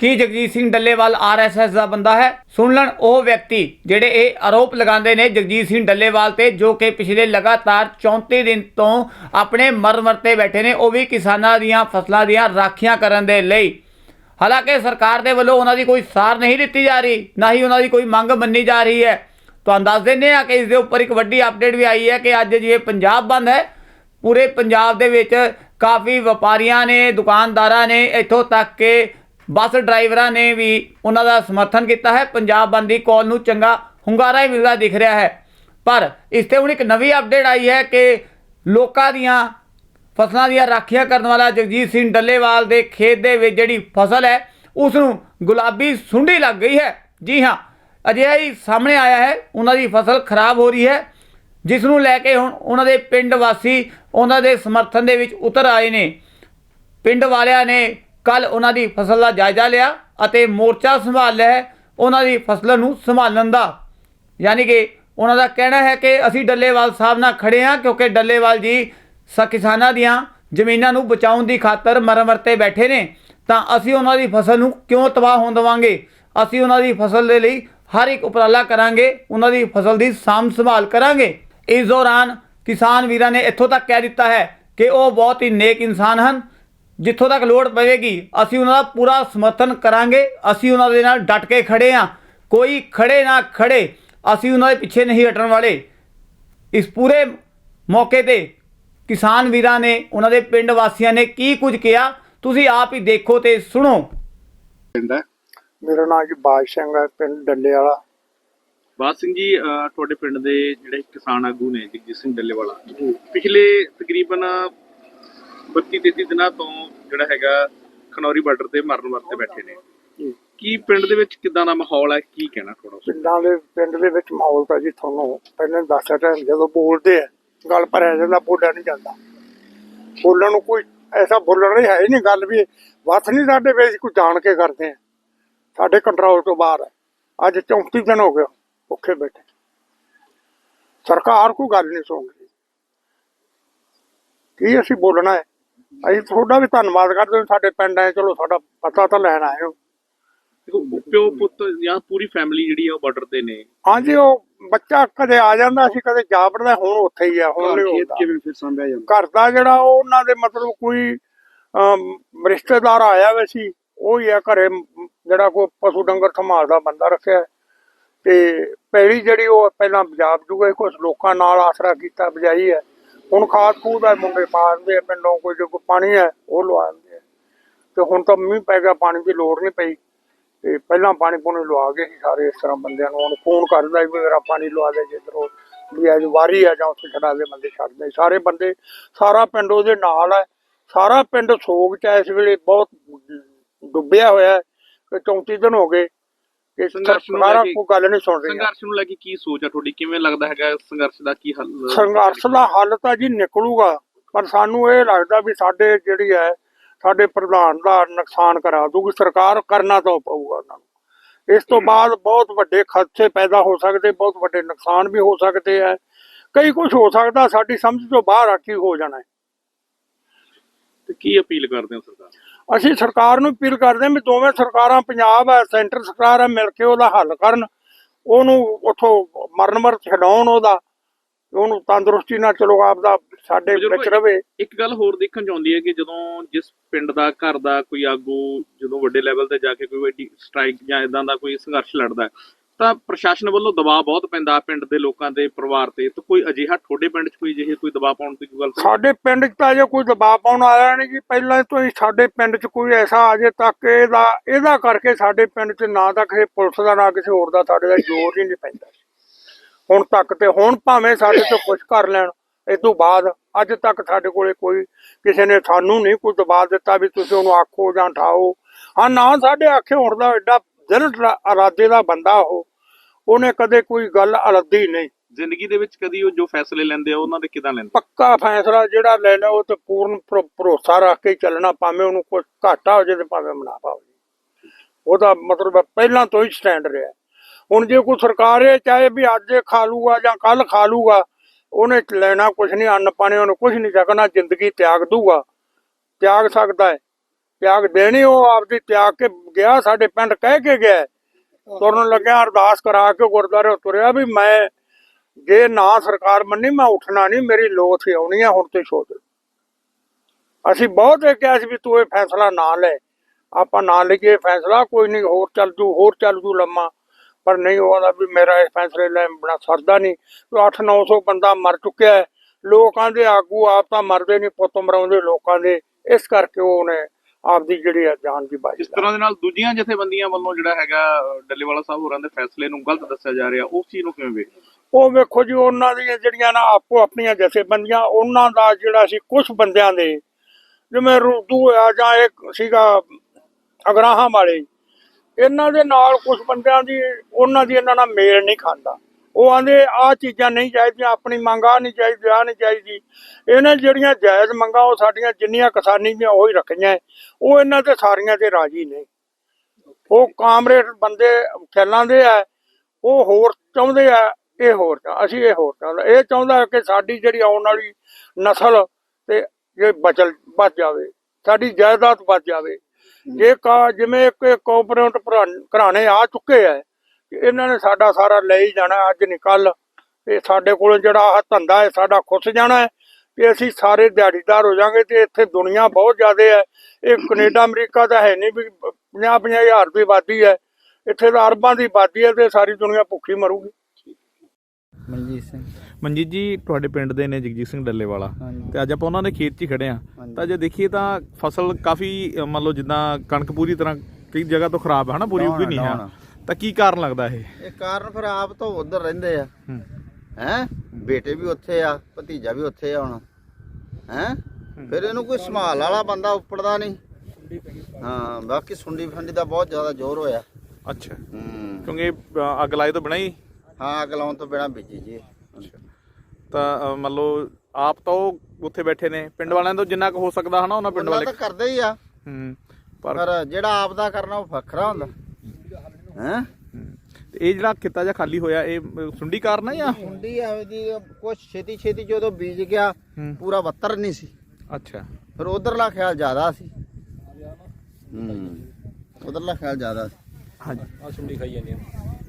ਕੀ Jagjit Singh Dallewal RSS ਦਾ ਬੰਦਾ ਹੈ? ਸੁਣ ਲੈਣ ਉਹ ਵਿਅਕਤੀ ਜਿਹੜੇ ਇਹ ਆਰੋਪ ਲਗਾਉਂਦੇ ਨੇ ਜਗਜੀਤ ਸਿੰਘ ਡੱਲੇਵਾਲ ਤੇ ਜੋ ਕਿ ਪਿਛਲੇ ਲਗਾਤਾਰ 34 ਦਿਨ ਤੋਂ ਆਪਣੇ ਮਰ ਮਰਤੇ ਬੈਠੇ ਨੇ, ਉਹ ਵੀ ਕਿਸਾਨਾਂ ਦੀਆਂ ਫਸਲਾਂ ਦੀਆਂ ਰਾਖੀਆਂ ਕਰਨ ਦੇ ਲਈ। ਹਾਲਾਂਕਿ ਸਰਕਾਰ ਦੇ ਵੱਲੋਂ ਉਹਨਾਂ ਦੀ ਕੋਈ ਸਾਰ ਨਹੀਂ ਦਿੱਤੀ ਜਾ ਰਹੀ, ਨਾ ਹੀ ਉਹਨਾਂ ਦੀ ਕੋਈ ਮੰਗ ਮੰਨੀ ਜਾ ਰਹੀ ਹੈ। ਤੁਹਾਨੂੰ ਦੱਸ ਦਿੰਦੇ ਆ ਕਿ ਇਸ ਦੇ ਉੱਪਰ ਇੱਕ ਵੱਡੀ ਅਪਡੇਟ ਵੀ ਆਈ ਹੈ ਕਿ ਅੱਜ ਜਿਵੇਂ ਪੰਜਾਬ ਬੰਦ ਹੈ, ਪੂਰੇ ਪੰਜਾਬ ਦੇ ਵਿੱਚ ਕਾਫੀ ਵਪਾਰੀਆਂ ਨੇ, ਦੁਕਾਨਦਾਰਾਂ ਨੇ ਇੱਥੋਂ ਤੱਕ ਕਿ ਬੱਸ ਡਰਾਈਵਰਾਂ ਨੇ ਵੀ ਉਹਨਾਂ ਦਾ ਸਮਰਥਨ ਕੀਤਾ ਹੈ। ਪੰਜਾਬ ਬੰਦ ਦੀ ਕਾਲ ਨੂੰ ਚੰਗਾ ਹੁੰਗਾਰਾ ਹੀ ਮਿਲਦਾ ਦਿਖ ਰਿਹਾ ਹੈ। ਪਰ ਇਸ ਤੇ ਹੁਣ ਇੱਕ ਨਵੀਂ ਅਪਡੇਟ ਆਈ ਹੈ ਕਿ ਲੋਕਾਂ ਦੀਆਂ ਫਸਲਾਂ ਦੀਆਂ ਰਾਖੀਆਂ ਕਰਨ ਵਾਲਾ ਜਗਜੀਤ ਸਿੰਘ ਡੱਲੇਵਾਲ ਦੇ ਖੇਤ ਦੇ ਵਿੱਚ ਜਿਹੜੀ ਫਸਲ ਹੈ ਉਸ ਨੂੰ ਗੁਲਾਬੀ ਸੁੰਡੀ ਲੱਗ ਗਈ ਹੈ। ਜੀ ਹਾਂ, ਅਜਿਹਾ ਹੀ ਸਾਹਮਣੇ ਆਇਆ ਹੈ। ਉਹਨਾਂ ਦੀ ਫਸਲ ਖਰਾਬ ਹੋ ਰਹੀ ਹੈ, ਜਿਸ ਨੂੰ ਲੈ ਕੇ ਹੁਣ ਉਹਨਾਂ ਦੇ ਪਿੰਡ ਵਾਸੀ ਉਹਨਾਂ ਦੇ ਸਮਰਥਨ ਦੇ ਵਿੱਚ ਉਤਰ ਆਏ ਨੇ। ਪਿੰਡ ਵਾਲਿਆਂ ਨੇ ਕੱਲ ਉਹਨਾਂ ਦੀ ਫਸਲ ਦਾ ਜਾਇਜ਼ਾ ਲਿਆ ਅਤੇ ਮੋਰਚਾ ਸੰਭਾਲ ਲਿਆ ਉਹਨਾਂ ਦੀ ਫਸਲ ਨੂੰ ਸੰਭਾਲਣ ਦਾ। ਯਾਨੀ ਕਿ ਉਹਨਾਂ ਦਾ ਕਹਿਣਾ ਹੈ ਕਿ ਅਸੀਂ ਡੱਲੇਵਾਲ ਸਾਹਿਬ ਨਾਲ ਖੜੇ ਹਾਂ ਕਿਉਂਕਿ ਡੱਲੇਵਾਲ ਜੀ ਸ, ਕਿਸਾਨਾਂ ਦੀਆਂ ਜ਼ਮੀਨਾਂ ਨੂੰ ਬਚਾਉਣ ਦੀ ਖਾਤਰ ਮਰਮਰ 'ਤੇ ਬੈਠੇ ਨੇ। ਤਾਂ ਅਸੀਂ ਉਹਨਾਂ ਦੀ ਫਸਲ ਨੂੰ ਕਿਉਂ ਤਬਾਹ ਹੋਣ ਦੇਵਾਂਗੇ? ਅਸੀਂ ਉਹਨਾਂ ਦੀ ਫਸਲ ਦੇ ਲਈ ਹਰ ਇੱਕ ਉਪਰਾਲਾ ਕਰਾਂਗੇ, ਉਹਨਾਂ ਦੀ ਫਸਲ ਦੀ ਸਾਂਭ ਸੰਭਾਲ ਕਰਾਂਗੇ। ਇਸ ਦੌਰਾਨ ਕਿਸਾਨ ਵੀਰਾਂ ਨੇ ਇੱਥੋਂ ਤੱਕ ਕਹਿ ਦਿੱਤਾ ਹੈ ਕਿ ਉਹ ਬਹੁਤ ਹੀ ਨੇਕ ਇਨਸਾਨ ਹਨ। ਜਿੱਥੋਂ ਤੱਕ ਲੋੜ ਪਵੇਗੀ ਅਸੀਂ ਉਹਨਾਂ ਦਾ ਪੂਰਾ ਸਮਰਥਨ ਕਰਾਂਗੇ ਅਸੀਂ ਉਹਨਾਂ ਦੇ ਨਾਲ ਡਟ ਕੇ ਖੜੇ ਹਾਂ ਕੋਈ ਖੜੇ ਨਾ ਖੜੇ ਅਸੀਂ ਉਹਨਾਂ ਦੇ ਪਿੱਛੇ ਨਹੀਂ ਹਟਣ ਵਾਲੇ। ਇਸ ਪੂਰੇ ਮੌਕੇ ਤੇ ਕਿਸਾਨ ਵੀਰਾਂ ਨੇ ਉਹਨਾਂ ਦੇ ਪਿੰਡ ਵਾਸੀਆਂ ਨੇ ਕੀ ਕੁਝ ਕਿਹਾ ਤੁਸੀਂ ਆਪ ਹੀ ਦੇਖੋ ਤੇ ਸੁਣੋ। ਪਿੰਡ ਮੇਰਾ ਨਾਮ ਜੀ ਬਾਜ ਸਿੰਘ ਹੈ ਪਿੰਡ ਡੱਲੇ ਵਾਲਾ ਬਾਦ ਸਿੰਘ ਜੀ ਅਹ ਤੁਹਾਡੇ ਪਿੰਡ ਦੇ ਜਿਹੜੇ ਕਿਸਾਨ ਆਗੂ ਨੇ ਜਗਜੀਤ ਸਿੰਘ ਡੱਲੇਵਾਲਾ ਪਿਛਲੇ ਤਕਰੀਬਨ 32 33 ਦਿਨਾਂ ਤੋਂ ਜਿਹੜਾ ਹੈਗਾ ਖਨੌਰੀ ਬਾਰਡਰ ਤੇ ਮਰਨ ਵਰਤੇ ਬੈਠੇ ਨੇ। ਕੀ ਪਿੰਡ ਦੇ ਵਿੱਚ ਕਿਦਾਂ ਦਾ ਮਾਹੌਲ ਹੈ? ਕੀ ਕਹਿਣਾ ਥੋੜਾ ਪਿੰਡਾਂ ਦੇ ਪਿੰਡ ਦੇ ਵਿੱਚ ਮਾਹੌਲ ਤਾਂ ਜੀ ਤੁਹਾਨੂੰ ਪਹਿਲਾਂ ਦੱਸਿਆ ਤਾਂ ਜਦੋਂ ਬੋਲਦੇ ਆ, ਗੱਲ ਭਰਿਆ ਜਾਂਦਾ, ਬੋਲਿਆ ਨਹੀਂ ਜਾਂਦਾ। ਬੋਲਣ ਨੂੰ ਕੋਈ ਐਸਾ ਬੋਲਣ ਨਹੀਂ ਹੈ ਨਹੀਂ, ਗੱਲ ਵੀ ਵੱਥ ਨਹੀਂ ਸਾਡੇ ਵਿੱਚ, ਕੋਈ ਜਾਣ ਕੇ ਕਰਦੇ ਆ। ਸਾਡੇ ਕੰਟਰੋਲ ਤੋਂ ਬਾਹਰ ਹੈ। ਅੱਜ 34 ਦਿਨ ਹੋ ਗਏ ਭੁੱਖੇ ਬੈਠੇ। ਸਰਕਾਰ ਕੋਈ ਗੱਲ ਨਹੀਂ ਰਹੀ ਕੀ ਅਸੀਂ ਬੋਲਣਾ ਹੈ? ਅਸੀਂ ਤੁਹਾਡਾ ਵੀ ਧੰਨਵਾਦ ਕਰਦੇ ਹਾਂ ਸਾਡੇ ਪਿੰਡ ਆਏ ਚਲੋ ਸਾਡਾ ਪਤਾ ਤਾਂ ਲੈਣ ਆਏ ਹੋ। ਦੇਖੋ ਪਿਓ ਪੁੱਤ ਜਾਂ ਪੂਰੀ ਫੈਮਿਲੀ ਜਿਹੜੀ ਆ ਉਹ ਬਾਰਡਰ ਤੇ ਨੇ। ਹਾਂਜੀ ਉਹ ਬੱਚਾ ਕਦੇ ਆ ਜਾਂਦਾ ਸੀ ਕਦੇ ਜਾ ਵੜਦਾ ਹੁਣ ਉੱਥੇ ਹੀ ਆ ਹੁਣ ਨਹੀਂ ਹੁੰਦਾ। ਫਿਰ ਸੰਭਿਆ ਜਾਂਦਾ? ਘਰ ਦਾ ਜਿਹੜਾ ਉਹ ਉਹਨਾਂ ਦੇ ਮਤਲਬ ਕੋਈ ਰਿਸ਼ਤੇਦਾਰ ਆਇਆ ਵੇ ਸੀ ਉਹ ਹੀ ਆ ਘਰੇ ਜਿਹੜਾ ਕੋਈ ਪਸ਼ੂ ਡੰਗਰ ਸੰਭਾਲਦਾ ਬੰਦਾ ਰੱਖਿਆ। ਤੇ ਪੈੜੀ ਜਿਹੜੀ ਉਹ ਪਹਿਲਾਂ ਪੰਜਾਬ ਜੂਗਾ ਕੁਝ ਲੋਕਾਂ ਨਾਲ ਆਸਰਾ ਕੀਤਾ ਬਜਾਈ ਹੈ। ਹੁਣ ਖਾਦ ਖੂਦ ਦਾ ਮੁੰਡੇ ਪਾਉਂਦੇ ਆ, ਪਿੰਡੋਂ ਕੋਈ ਜੋ ਕੋਈ ਪਾਣੀ ਹੈ ਉਹ ਲਵਾ ਦਿੰਦੇ ਆ। ਤੇ ਹੁਣ ਤਾਂ ਮੀਂਹ ਪੈ ਗਿਆ, ਪਾਣੀ ਦੀ ਲੋੜ ਨਹੀਂ ਪਈ। ਤੇ ਪਹਿਲਾਂ ਪਾਣੀ ਪੂਣੀ ਲਵਾ ਗਏ ਸੀ ਸਾਰੇ ਇਸ ਤਰ੍ਹਾਂ ਬੰਦਿਆਂ ਨੂੰ ਹੁਣ ਫੋਨ ਕਰਦਾ ਵੀ ਮੇਰਾ ਪਾਣੀ ਲਵਾ ਦੇ ਜਿੱਧਰੋਂ ਵੀ ਅੱਜ ਵਾਰੀ ਆ ਜਾਂ ਉੱਥੇ ਛੱਡਾ ਦੇ ਬੰਦੇ ਛੱਡਦੇ ਸਾਰੇ ਬੰਦੇ, ਸਾਰਾ ਪਿੰਡ ਉਹਦੇ ਨਾਲ ਹੈ ਸਾਰਾ ਪਿੰਡ ਸੋਗ ਚ ਹੈ ਇਸ ਵੇਲੇ ਬਹੁਤ ਡੁੱਬਿਆ ਹੋਇਆ। ਹੈ ਕਿ 34 ਦਿਨ ਹੋ ਗਏ। ਕਿ ਸੰਘਰਸ਼ ਨੂੰ ਸਰਕਾਰਾਂ ਲੈ ਕੇ- ਕੋਈ ਗੱਲ ਨਹੀਂ ਸੁਣ ਰਹੀਆਂ ਸੰਘਰਸ਼ ਨੂੰ ਲੈ ਕੇ ਕੀ ਸੋਚ ਆ ਤੁਹਾਡੀ? ਕਿਵੇਂ ਲੱਗਦਾ ਹੈਗਾ ਸੰਘਰਸ਼ ਦਾ ਕੀ ਹੱਲ ਸੰਘਰਸ਼ ਦਾ ਹੱਲ ਤਾਂ ਜੀ ਨਿਕਲੂਗਾ ਪਰ ਸਾਨੂੰ ਇਹ ਲੱਗਦਾ ਵੀ ਸਾਡੇ ਜਿਹੜੀ ਹੈ ਸਾਡੇ ਪ੍ਰਧਾਨ ਦਾ ਨੁਕਸਾਨ ਕਰਾ ਦੂਗੀ ਸਰਕਾਰ ਕਰਨਾ ਤਾਂ ਪਊਗਾ ਉਹਨਾਂ ਨੂੰ। ਇਸ ਤੋਂ ਬਾਅਦ ਬਹੁਤ ਵੱਡੇ ਖਦਸ਼ੇ ਪੈਦਾ ਹੋ ਸਕਦੇ ਬਹੁਤ ਵੱਡੇ ਨੁਕਸਾਨ ਵੀ ਹੋ ਸਕਦੇ ਹੈ। ਕਈ ਕੁਝ ਹੋ ਸਕਦਾ ਸਾਡੀ ਸਮਝ ਤੋਂ ਬਾਹਰ ਆ ਕੀ ਹੋ ਜਾਣਾ ਹੈ। ਤੇ ਕੀ ਅਪੀਲ ਕਰਦੇ ਹੋ ਸਰਕਾਰ? ਅਸੀਂ ਸਰਕਾਰ ਨੂੰ ਅਪੀਲ ਕਰਦੇ ਹਾਂ ਵੀ ਦੋਵੇਂ ਸਰਕਾਰਾਂ ਪੰਜਾਬ ਹੈ ਸੈਂਟਰ ਸਰਕਾਰ ਹੈ ਮਿਲ ਕੇ ਉਹਦਾ ਹੱਲ ਕਰਨ। ਉਹਨੂੰ ਉਥੋਂ ਮਰਨ ਮਰ ਛਡਾਉਣ ਉਹਦਾ। ਉਹਨੂੰ ਤੰਦਰੁਸਤੀ ਨਾਲ ਚਲੋ ਆਪਦਾ ਸਾਡੇ ਬਜ਼ੁਰਗੋ, ਵਿੱਚ ਰਵੇ। ਇੱਕ ਗੱਲ ਹੋਰ ਦੇਖਣ ਚ ਆਉਂਦੀ ਹੈ ਕਿ ਜਦੋਂ ਜਿਸ ਪਿੰਡ ਦਾ ਘਰ ਦਾ ਕੋਈ ਆਗੂ ਜਦੋਂ ਵੱਡੇ ਲੈਵਲ ਤੇ ਜਾ ਕੇ ਕੋਈ ਵੱਡੀ ਸਟ੍ਰਾਈਕ ਜਾਂ ਇਦਾਂ ਦਾ ਕੋਈ ਸੰਘਰਸ਼ ਲੜਦਾ ਹੈ, ਤਾਂ ਪ੍ਰਸ਼ਾਸਨ ਵੱਲੋਂ ਦਬਾਅ ਬਹੁਤ ਪੈਂਦਾ ਪਿੰਡ ਦੇ ਲੋਕਾਂ ਦੇ ਪਰਿਵਾਰ ਤੇ। ਤਾਂ ਕੋਈ ਅਜਿਹਾ ਤੁਹਾਡੇ ਪਿੰਡ 'ਚ ਕੋਈ ਅਜਿਹੇ ਕੋਈ ਦਬਾਅ ਪਾਉਣ ਦੀ ਕੋਈ ਗੱਲ ਸਾਡੇ ਪਿੰਡ 'ਚ ਤਾਂ ਜੇ ਕੋਈ ਦਬਾਅ ਪਾਉਣ ਆਇਆ ਨਹੀਂ ਜੀ। ਪਹਿਲਾਂ ਤੋਂ ਹੀ ਸਾਡੇ ਪਿੰਡ 'ਚ ਕੋਈ ਐਸਾ ਅਜੇ ਤੱਕ ਇਹਦਾ ਇਹਦਾ ਕਰਕੇ ਸਾਡੇ ਪਿੰਡ 'ਚ ਨਾ ਤਾਂ ਕਿਸੇ ਪੁਲਿਸ ਦਾ, ਨਾ ਕਿਸੇ ਹੋਰ ਦਾ ਸਾਡੇ ਦਾ ਜ਼ੋਰ ਹੀ ਨਹੀਂ ਪੈਂਦਾ। ਹੁਣ ਤੱਕ ਤੇ ਹੁਣ ਭਾਵੇਂ ਸਾਡੇ ਤੋਂ ਕੁਝ ਕਰ ਲੈਣ, ਇਹ ਤੋਂ ਬਾਅਦ ਅੱਜ ਤੱਕ ਸਾਡੇ ਕੋਲੇ ਕੋਈ ਕਿਸੇ ਨੇ ਸਾਨੂੰ ਨਹੀਂ ਕੋਈ ਦਬਾਅ ਦਿੱਤਾ ਵੀ ਤੁਸੀਂ ਉਹਨੂੰ ਆਖੋ ਜਾਂ ਠਾਓ ਹਾਂ, ਨਾ ਸਾਡੇ ਆਖੇ ਹੁਣ ਦਾ ਐਡਾ ਦਿਲ ਇਰਾਦੇ ਦਾ ਬੰਦਾ ਉਹ। ਉਹਨੇ ਕਦੇ ਕੋਈ ਗੱਲ ਅਲੱਦੀ ਨਹੀਂ। ਜ਼ਿੰਦਗੀ ਦੇ ਵਿੱਚ ਕਦੀ ਉਹ ਜੋ ਫੈਸਲੇ ਲੈਂਦੇ ਆ ਉਹਨਾਂ ਦੇ ਕਿਦਾਂ ਲੈਂਦੇ? ਪੱਕਾ ਫੈਸਲਾ ਜਿਹੜਾ ਲੈਣਾ ਉਹ ਤੇ ਪੂਰਨ ਭਰੋ- ਭਰੋਸਾ ਰੱਖ ਕੇ ਚੱਲਣਾ ਭਾਵੇਂ ਉਹਨੂੰ ਕੋਈ ਘਾਟਾ ਹੋ ਜਾਏ ਤੇ ਭਾਵੇਂ ਮੁਨਾਫਾ ਹੋ ਉਹਦਾ ਮਤਲਬ ਪਹਿਲਾਂ ਤੋਂ ਹੀ ਸਟੈਂਡ ਰਿਹਾ। ਹੁਣ ਜੇ ਕੋਈ ਸਰਕਾਰ ਇਹ ਚਾਹੇ ਵੀ ਅੱਜ ਇਹ ਖਾ ਲੂਗਾ ਜਾਂ ਕੱਲ ਖਾ ਲੂਗਾ ਉਹਨੇ ਲੈਣਾ ਕੁਝ ਨਹੀਂ ਅੰਨ ਪਾਣੀ ਉਹਨੂੰ ਕੁਝ ਨਹੀਂ ਸਕਣਾ ਜ਼ਿੰਦਗੀ ਤਿਆਗ ਦੂਗਾ ਤਿਆਗ ਸਕਦਾ ਹੈ। ਤਿਆਗ ਦੇਣੀ ਉਹ ਆਪਦੀ ਤਿਆਗ ਕੇ ਗਿਆ ਸਾਡੇ ਪਿੰਡ ਕਹਿ ਕੇ ਗਿਆ। ਤੁਰਨ ਲੱਗਿਆ, ਅਰਦਾਸ ਕਰਾ ਕੇ ਗੁਰਦੁਆਰੇ ਤੁਰਿਆ ਵੀ ਮੈਂ ਜੇ ਨਾ ਸਰਕਾਰ ਮੰਨੀ, ਮੈਂ ਉੱਠਣਾ ਨਹੀਂ, ਮੇਰੀ ਲੋਥ ਹੀ ਆਉਣੀ ਹੈ ਹੁਣ ਤੇ ਛੋੜ ਅਸੀਂ ਬਹੁਤ ਇਹ ਕਿਹਾ ਸੀ ਵੀ ਤੂੰ ਇਹ ਫੈਸਲਾ ਨਾ ਲੈ। ਆਪਾਂ ਨਾ ਲਈਏ ਫੈਸਲਾ, ਕੋਈ ਨਹੀਂ, ਹੋਰ ਚੱਲ ਜੂ, ਹੋਰ ਚੱਲ ਜੂ ਲੰਮਾ। ਪਰ ਨਹੀਂ ਉਹਦਾ ਵੀ ਮੇਰਾ ਇਸ ਫੈਸਲੇ ਲੈ ਬਣਾ ਸਰਦਾ ਨਹੀਂ। 8-900 ਬੰਦਾ ਮਰ ਚੁੱਕਿਆ ਹੈ। ਲੋਕਾਂ ਦੇ ਆਗੂ ਆਪ ਤਾਂ ਮਰਦੇ ਨਹੀਂ, ਪੁੱਤ ਮਰਾਉਂਦੇ ਲੋਕਾਂ ਦੇ। ਇਸ ਕਰਕੇ ਉਹਨੇ ਆਪਦੀ ਜਿਹੜੀ ਹੈ ਜਾਨ ਦੀ ਬਾਜੀ ਇਸ ਤਰ੍ਹਾਂ ਦੇ ਨਾਲ ਦੂਜੀਆਂ ਜਥੇਬੰਦੀਆਂ ਵੱਲੋਂ ਜਿਹੜਾ ਹੈਗਾ ਡੱਲੇਵਾਲਾ ਸਾਹਿਬ ਹੋਰਾਂ ਦੇ ਫੈਸਲੇ ਨੂੰ ਗਲਤ ਦੱਸਿਆ ਜਾ ਰਿਹਾ ਉਸ ਚੀਜ਼ ਨੂੰ ਕਿਵੇਂ ਵੇਖ ਉਹ ਵੇਖੋ ਜੀ ਉਹਨਾਂ ਦੀਆਂ ਜਿਹੜੀਆਂ ਨਾ ਆਪੋ ਆਪਣੀਆਂ ਜਥੇਬੰਦੀਆਂ ਉਹਨਾਂ ਦਾ ਜਿਹੜਾ ਸੀ ਕੁਝ ਬੰਦਿਆਂ ਦੇ ਜਿਵੇਂ ਰੁਦੂ ਆ ਜਾਂ ਇੱਕ ਸੀਗਾ ਅਗਰਾਹਾਂ ਵਾਲੇ ਇਹਨਾਂ ਦੇ ਨਾਲ ਕੁਝ ਬੰਦਿਆਂ ਦੀ ਉਹਨਾਂ ਦੀ ਇਹਨਾਂ ਨਾਲ ਮੇਲ ਨਹੀਂ ਖਾਂਦਾ। ਉਹ ਆਂਦੇ ਆ ਚੀਜ਼ਾਂ ਨਹੀਂ ਚਾਹੀਦੀਆਂ ਆਪਣੀ ਮੰਗ ਆਹ ਨਹੀਂ ਚਾਹੀਦੀ ਆ ਨਹੀਂ ਚਾਹੀਦੀ। ਇਹਨੇ ਜਿਹੜੀਆਂ ਜਾਇਜ਼ ਮੰਗਾਂ ਉਹ ਸਾਡੀਆਂ ਜਿੰਨੀਆਂ ਕਿਸਾਨੀ ਦੀਆਂ ਉਹ ਹੀ ਰੱਖੀਆਂ। ਉਹ ਇਹਨਾਂ ਤੇ ਸਾਰੀਆਂ ਤੇ ਰਾਜੀ ਨਹੀਂ ਉਹ ਕਾਮਰੇਡ ਬੰਦੇ ਖੇਲਾਂ ਦੇ ਆ ਉਹ ਹੋਰ ਚਾਹੁੰਦੇ ਆ ਇਹ ਹੋਰ ਅਸੀਂ ਇਹ ਹੋਰ ਚਾਹੁੰਦਾ। ਇਹ ਚਾਹੁੰਦਾ ਕਿ ਸਾਡੀ ਜਿਹੜੀ ਆਉਣ ਵਾਲੀ ਨਸਲ ਤੇ ਇਹ ਬਚਲ ਬਚ ਜਾਵੇ ਸਾਡੀ ਜਾਇਦਾਦ ਬਚ ਜਾਵੇ। ਜੇ ਕਾ ਜਿਵੇਂ ਇੱਕ ਕੋਆਪਰੇਟ ਘਰਾਣੇ ਆ ਚੁੱਕੇ ਆ ਇਹਨਾਂ ਨੇ ਸਾਡਾ ਸਾਰਾ ਲੈ ਹੀ ਜਾਣਾ ਅੱਜ ਨਹੀਂ ਕੱਲ ਤੇ ਸਾਡੇ ਕੋਲ ਜਿਹੜਾ ਆਹ ਧੰਦਾ ਹੈ ਸਾਡਾ ਖੁੱਸ ਜਾਣਾ ਹੈ ਤੇ ਅਸੀਂ ਸਾਰੇ ਦਿਹਾੜੀਦਾਰ ਹੋ ਜਾਾਂਗੇ ਤੇ ਇੱਥੇ ਦੁਨੀਆ ਬਹੁਤ ਜ਼ਿਆਦਾ ਹੈ। ਇਹ ਕੈਨੇਡਾ ਅਮਰੀਕਾ ਤਾਂ ਹੈ ਨਹੀਂ ਵੀ 50 50 ਹਜ਼ਾਰ ਦੀ ਆਬਾਦੀ ਹੈ। ਇੱਥੇ ਤਾਂ ਅਰਬਾਂ ਦੀ ਆਬਾਦੀ ਹੈ ਤੇ ਸਾਰੀ ਦੁਨੀਆ ਭੁੱਖੀ ਮਰੂਗੀ। ਮਨਜੀਤ ਸਿੰਘ। ਮਨਜੀਤ ਜੀ ਤੁਹਾਡੇ ਪਿੰਡ ਦੇ ਨੇ ਜਗਜੀਤ ਸਿੰਘ ਡੱਲੇਵਾਲਾ। ਤੇ ਅੱਜ ਆਪਾਂ ਉਹਨਾਂ ਦੇ ਖੇਤ 'ਚ ਖੜੇ ਆ। ਤਾਂ ਜੇ ਦੇਖੀਏ ਤਾਂ ਫਸਲ ਕਾਫੀ ਮੰਨ ਲਓ ਜਿੱਦਾਂ ਕਣਕ ਪੂਰੀ ਤਰ੍ਹਾਂ ਕਈ ਜਗ੍ਹਾ ਤੋਂ ਖਰਾਬ ਹੈ ਹਨਾ? ਪੂਰੀ ਉੱਗੀ ਨਹੀਂ ਹੈ। ਤਾਂ ਕੀ ਕਾਰਨ ਲੱਗਦਾ ਇਹ? ਇਹ ਕਾਰਨ ਫਿਰ ਆਪ ਤਾਂ ਉਧਰ ਰਹਿੰਦੇ ਆ। ਹੂੰ। ਹੈ? ਬੇਟੇ ਵੀ ਉੱਥੇ ਆ ਭਤੀਜਾ ਵੀ ਉੱਥੇ ਆ ਹੁਣ। ਹੈ? ਫਿਰ ਇਹਨੂੰ ਕੋਈ ਸੰਭਾਲ ਵਾਲਾ ਬੰਦਾ ਉੱਪੜਦਾ ਨਹੀਂ। ਹਾਂ ਬਾਕੀ ਸੁੰਡੀ ਫੰਡੀ ਦਾ ਬਹੁਤ ਜ਼ਿਆਦਾ ਜ਼ੋਰ ਹੋਇਆ। ਅੱਛਾ। ਹੂੰ। ਕਿਉਂਕਿ ਅੱਗ ਲਾਏ ਤੋਂ ਬਿਨਾਂ ਹੀ? ਹਾਂ ਅੱਗ ਲਾਉਣ ਤੋਂ ਬਿਨਾਂ ਬੀਜੀ ਜੀ। ਤਾਂ ਮੰਨ ਲਓ ਆਪ ਤਾਂ ਉਹ ਉੱਥੇ ਬੈਠੇ ਨੇ। ਪਿੰਡ ਵਾਲਿਆਂ ਤੋਂ ਜਿੰਨਾ ਕੁ ਹੋ ਸਕਦਾ ਹਨਾ ਉਹਨਾਂ ਪਿੰਡ ਵਾਲੇ ਤਾਂ ਕਰਦੇ ਹੀ ਆ। ਹੂੰ ਪਰ ਪਰ ਜਿਹੜਾ ਆਪ ਦਾ ਕਰਨਾ ਉਹ ਵੱਖਰਾ ਹੁੰਦਾ। ਹੈ? ਇਹ ਜਿਹੜਾ ਖੇਤਾ ਜਿਹਾ ਖਾਲੀ ਹੋਇਆ ਇਹ ਸੁੰਡੀ ਕਾਰਨ ਹੈ ਜਾਂ? ਸੁੰਡੀ ਆਵੇ ਦੀ ਕੁਛ ਛੇਤੀ ਛੇਤੀ ਜਦੋਂ ਬੀਜ ਗਿਆ ਹੂੰ। ਪੂਰਾ ਵੱਤਰ ਨਹੀਂ ਸੀ। ਅੱਛਾ। ਫਿਰ ਉਧਰਲਾ ਖਿਆਲ ਜ਼ਿਆਦਾ ਸੀ। ਹੂੰ। ਉਧਰਲਾ ਖਿਆਲ ਜ਼ਿਆਦਾ ਸੀ। ਹਾਂਜੀ। ਆ ਸੁੰਡੀ ਖਾਈ ਜਾਂਦੀ ਆ।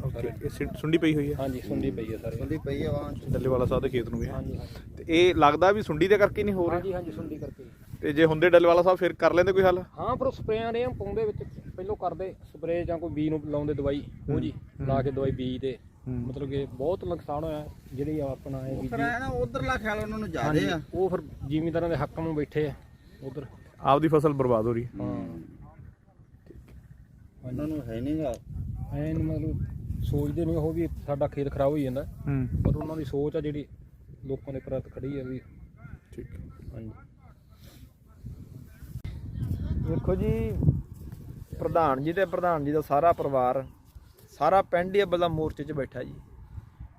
ਓਕੇ। ਇਹ ਸੁੰ- ਸੁੰਡੀ ਪਈ ਹੋਈ ਹੈ ਹਾਂਜੀ ਸੁੰਡੀ ਪਈ ਆ ਸਾਰੇ। ਸੁੰਡੀ ਪਈ ਆ ਵਾਂ ਡੱਲੇਵਾਲਾ ਸਾਹਿਬ ਦੇ ਖੇਤ ਨੂੰ ਵੀ ਹੈ ਹਾਂਜੀ। ਤੇ ਇਹ ਲੱਗਦਾ ਵੀ ਸੁੰਡੀ ਦੇ ਕਰਕੇ ਨਹੀਂ ਹੋ ਰਿਹਾ? ਹਾਂਜੀ ਹਾਂਜੀ ਸੁੰਡੀ ਕਰਕੇ। ਤੇ ਜੇ ਹੁੰਦੇ ਡੱਲੇਵਾਲਾ ਸਾਹਿਬ ਫਿਰ ਕਰ ਲੈਂਦੇ ਕੋਈ ਹੱਲ? ਹਾਂ ਪਰ ਸਪਰੇਆਂ ਨੇ ਪਾਉਂਦੇ ਵਿੱਚ। ਪਹਿਲੋਂ ਕਰਦੇ ਸਪਰੇ ਜਾਂ ਕੋਈ ਬੀ ਨੂੰ ਲਾਉਂਦੇ ਦਵਾਈ ਉਹ ਜੀ ਲਾ ਕੇ ਦਵਾਈ ਬੀਜ ਤੇ ਮਤਲਬ ਕਿ ਬਹੁਤ ਨੁਕਸਾਨ ਹੋਇਆ ਜਿਹੜੀ ਆਪਣਾ ਇਹ ਫਿਰ ਬੀਜੀ ਨਾ ਉਧਰਲਾ ਖਿਆਲ ਉਹਨਾਂ ਨੂੰ ਹਾਂਜੀ ਆ। ਉਹ ਫਿਰ ਜ਼ਿਮੀਂਦਾਰਾਂ ਦੇ ਹੱਕ ਨੂੰ ਬੈਠੇ ਆ ਉਧਰ। ਆਪਦੀ ਫਸਲ ਬਰਬਾਦ ਹੋ ਰਹੀ। ਹੈ। ਹਾਂ। ਉਹਨਾਂ ਨੂੰ ਹੈ ਨਹੀਂਗਾ ਐਨ ਮਤਲਬ ਸੋਚਦੇ ਨਹੀਂ ਉਹ ਵੀ ਸਾਡਾ ਖੇਤ ਖਰਾਬ ਹੋਈ ਜਾਂਦਾ। ਹੂੰ। ਪਰ ਉਹਨਾਂ ਦੀ ਸੋਚ ਆ ਜਿਹੜੀ ਲੋਕਾਂ ਦੇ ਪ੍ਰਤ ਖੜੀ ਆ ਵੀ। ਠੀਕ। ਹਾਂਜੀ। ਵੇਖੋ ਜੀ ਪ੍ਰਧਾਨ ਜੀ ਤੇ ਪ੍ਰਧਾਨ ਜੀ ਦਾ ਸਾਰਾ ਪਰਿਵਾਰ, ਸਾਰਾ ਪਿੰਡ ਹੀ ਅੱਬਲ ਮੋਰਚੇ 'ਚ ਬੈਠਾ ਜੀ।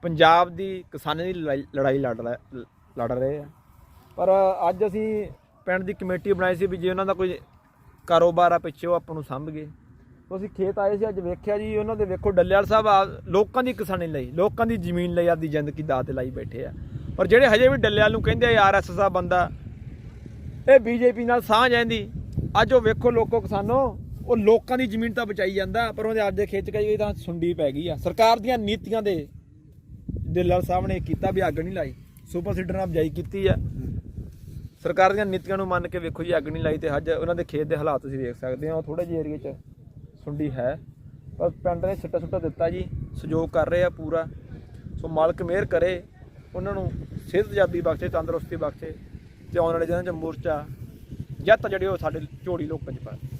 ਪੰਜਾਬ ਦੀ ਕਿਸਾਨੀ ਦੀ ਲੜਾਈ- ਲੜਾਈ ਲੜ ਲੈ- ਲੜ ਰਹੇ ਆ। ਪਰ ਅੱਜ ਅਸੀਂ ਪਿੰਡ ਦੀ ਕਮੇਟੀ ਬਣਾਈ ਸੀ ਵੀ ਜੇ ਉਹਨਾਂ ਦਾ ਕੋਈ ਕਾਰੋਬਾਰ ਆ ਪਿੱਛੇ, ਉਹ ਆਪਾਂ ਨੂੰ ਸੰਭ ਗਏ। ਅਸੀਂ ਖੇਤ ਆਏ ਸੀ, ਅੱਜ ਵੇਖਿਆ ਜੀ, ਉਹਨਾਂ ਦੇ ਵੇਖੋ ਡੱਲੇਵਾਲ ਸਾਹਿਬ ਆ, ਲੋਕਾਂ ਦੀ ਕਿਸਾਨੀ ਲਈ, ਲੋਕਾਂ ਦੀ ਜ਼ਮੀਨ ਲਈ ਆਪਦੀ ਜ਼ਿੰਦਗੀ ਦਾਅ ਤੇ ਲਾਈ ਬੈਠੇ ਆ। ਪਰ ਜਿਹੜੇ ਹਜੇ ਵੀ ਡੱਲੇਵਾਲ ਨੂੰ ਕਹਿੰਦੇ ਆ ਆਰਐਸਐਸ ਦਾ ਬੰਦਾ, ਇਹ ਬੀਜੇਪੀ ਨਾਲ ਸਾਂਝ ਜਾਂਦੀ ਅੱਜ ਉਹ ਵੇਖੋ ਲੋਕੋ ਕਿਸਾਨੋ ਉਹ ਲੋਕਾਂ ਦੀ ਜ਼ਮੀਨ ਤਾਂ ਬਚਾਈ ਜਾਂਦਾ, ਪਰ ਉਹਦੇ ਅੱਜ ਦੇ ਖੇਚ ਗਈ ਤਾਂ ਸੁੰਡੀ ਪੈ ਗਈ ਆ। ਸਰਕਾਰ ਦੀਆਂ ਨੀਤੀਆਂ ਦੇ ਡਿਲਰ ਸਾਹਿਬ ਨੇ ਕੀਤਾ ਵੀ ਅੱਗ ਨਹੀਂ ਲਾਈ। ਸੁਪਰ ਸੀਡਰ ਨਾਲ ਬਜਾਈ ਕੀਤੀ ਆ। ਸਰਕਾਰ ਦੀਆਂ ਨੀਤੀਆਂ ਨੂੰ ਮੰਨ ਕੇ ਵੇਖੋ ਜੀ, ਅੱਗ ਨਹੀਂ ਲਾਈ ਤੇ ਅੱਜ ਉਹਨਾਂ ਦੇ ਖੇਤ ਦੇ ਹਾਲਾਤ ਤੁਸੀਂ ਵੇਖ ਸਕਦੇ ਹੋ ਥੋੜੇ ਜਿਹੇ ਏਰੀਏ 'ਚ ਸੁੰਡੀ ਹੈ। ਪਰ ਪਿੰਡ ਨੇ ਛੱਟਾ ਛੁੱਟਾ ਦਿੱਤਾ ਜੀ, ਸਹਿਯੋਗ ਕਰ ਰਹੇ ਆ ਪੂਰਾ। ਸੋ ਮਾਲਕ ਮਿਹਰ ਕਰੇ, ਉਹਨਾਂ ਨੂੰ ਸਿਹਤਯਾਬੀ ਬਖਸ਼ੇ, ਤੰਦਰੁਸਤੀ ਬਖਸ਼ੇ ਤੇ ਆਉਣ ਵਾਲੇ ਦਿਨਾਂ 'ਚ ਮੋਰਚਾ ਜੱਤ ਜਿਹੜੇ ਉਹ ਸਾਡੇ ਝੋੜੀ ਲੋਕਾਂ 'ਚ ਪਾਏ